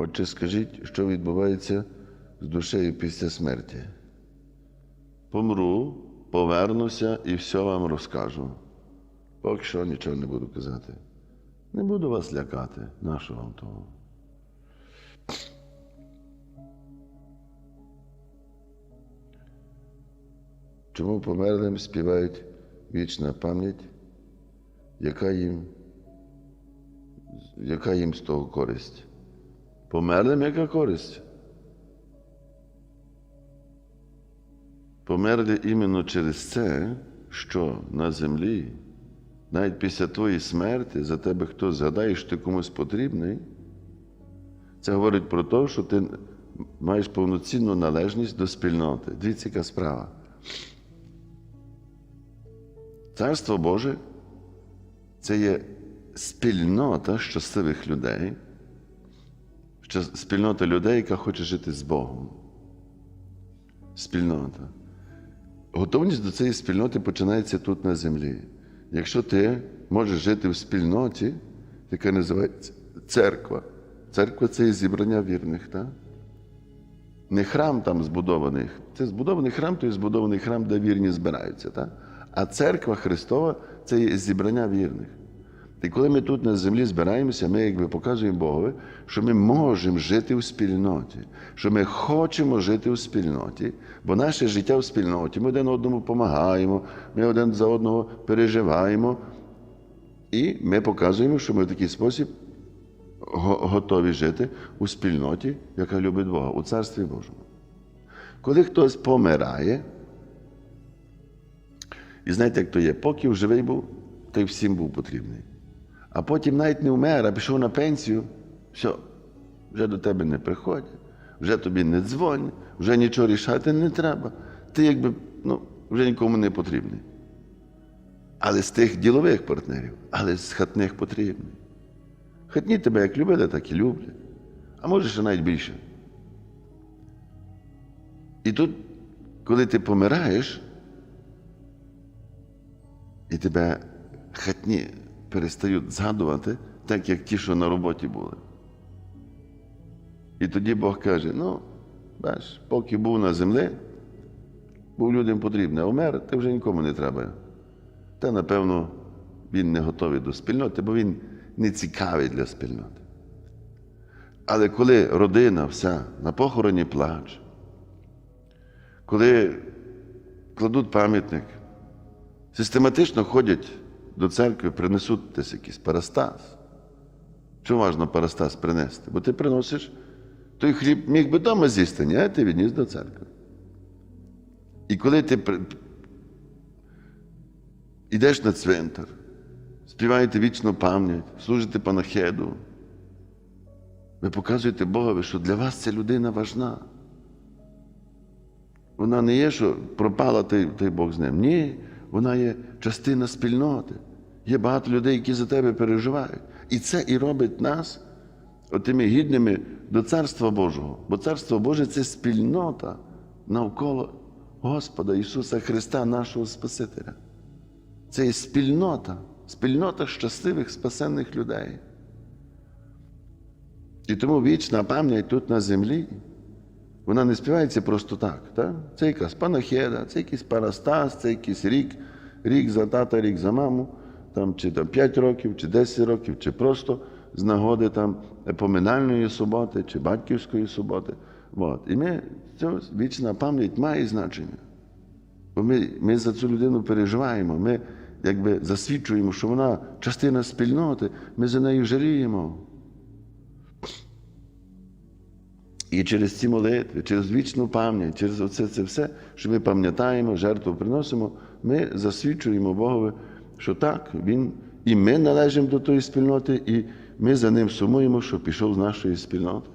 Отже, скажіть, що відбувається з душею після смерті? Помру, повернуся і все вам розкажу. Поки що нічого не буду казати. Не буду вас лякати. Нащо вам того? Чому померлим співають вічна пам'ять, яка їм, яка їм з того користь? Померлим яка користь? Померли іменно через це, що на землі, навіть після твоєї смерті, за тебе хтось згадає, що ти комусь потрібний. Це говорить про те, що ти маєш повноцінну належність до спільноти. Дивіться, яка справа. Царство Боже це є спільнота щасливих людей, спільнота людей, яка хоче жити з Богом. Спільнота. Готовність до цієї спільноти починається тут на землі. Якщо ти можеш жити в спільноті, яка називається церква. Церква це є зібрання вірних. Так? Не храм там збудований. Це збудований храм, то є збудований храм, де вірні збираються. Так? А церква Христова це є зібрання вірних. І коли ми тут на землі збираємося, ми якби показуємо Богові, що ми можемо жити у спільноті, що ми хочемо жити у спільноті, бо наше життя в спільноті, ми один одному допомагаємо, ми один за одного переживаємо. І ми показуємо, що ми в такий спосіб готові жити у спільноті, яка любить Бога, у Царстві Божому. Коли хтось помирає, і знаєте, як то є, поки живий був, то й всім був потрібний. А потім навіть не вмер, а пішов на пенсію, все, вже до тебе не приходять, вже тобі не дзвонять, вже нічого рішати не треба. Ти якби ну, вже нікому не потрібний. Але з тих ділових партнерів, але з хатних потрібний. Хатні тебе як любили, так і люблять. А може ще навіть більше. І тут, коли ти помираєш, і тебе хатні перестають згадувати, так як ті, що на роботі були. І тоді Бог каже: ну, бач, поки був на землі, був людям потрібний, а умер, ти вже нікому не треба. Та, напевно, він не готовий до спільноти, бо він не цікавий для спільноти. Але коли родина вся на похороні плаче, коли кладуть пам'ятник, систематично ходять до церкви, принесуть десь якийсь парастас. Чому важливо парастас принести? Бо ти приносиш той хліб міг би вдома з'їсти, ні, а ти відніс до церкви. І коли ти йдеш на цвинтар, співаєте вічну пам'ять, служите панахеду, ви показуєте Богові, що для вас ця людина важна. Вона не є, що пропала той Бог з ним. Ні, вона є частина спільноти. Є багато людей, які за тебе переживають. І це і робить нас отими гідними до Царства Божого. Бо Царство Боже це спільнота навколо Господа Ісуса Христа, нашого Спасителя. Це є спільнота, спільнота щасливих спасенних людей. І тому вічна пам'ять тут на землі, вона не співається просто так. так? Це якась панахеда, це якийсь парастас, це якийсь рік, рік за тата, рік за маму, там, чи там 5 років, чи 10 років, чи просто з нагоди там, поминальної суботи, чи батьківської суботи. От. І ми, це вічна пам'ять має значення. Бо ми, ми за цю людину переживаємо, ми якби засвідчуємо, що вона частина спільноти, ми за нею жаліємо. І через ці молитви, через вічну пам'ять, через оце це все, що ми пам'ятаємо, жертву приносимо, ми засвідчуємо Богові, що так, Він і ми належимо до тої спільноти, і ми за ним сумуємо, що пішов з нашої спільноти.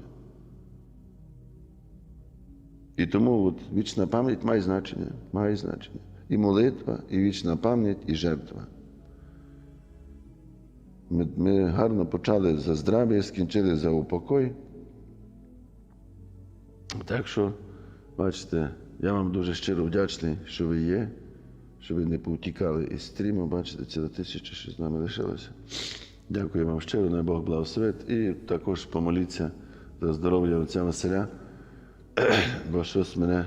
І тому от вічна пам'ять має значення, має значення. І молитва, і вічна пам'ять, і жертва. Ми, ми гарно почали за здрав'я, скінчили за упокой. Так що, бачите, я вам дуже щиро вдячний, що ви є, що ви не повтікали із стріму, бачите, ціла тисяча, що з нами лишилося. Дякую вам щиро, най Бог благословить. І також помоліться та здоров'я отця Василя, бо щось мене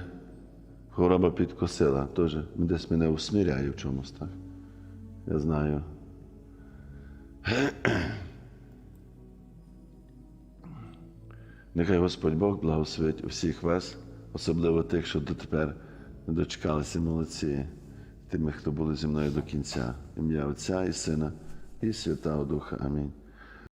хвороба підкосила. Теж десь мене усміряє в чомусь так. Я знаю. Нехай Господь Бог благословить усіх вас, особливо тих, що дотепер не дочекалися молодці, тими, хто були зі мною до кінця. Ім'я Отця і Сина і Святого Духа. Амінь.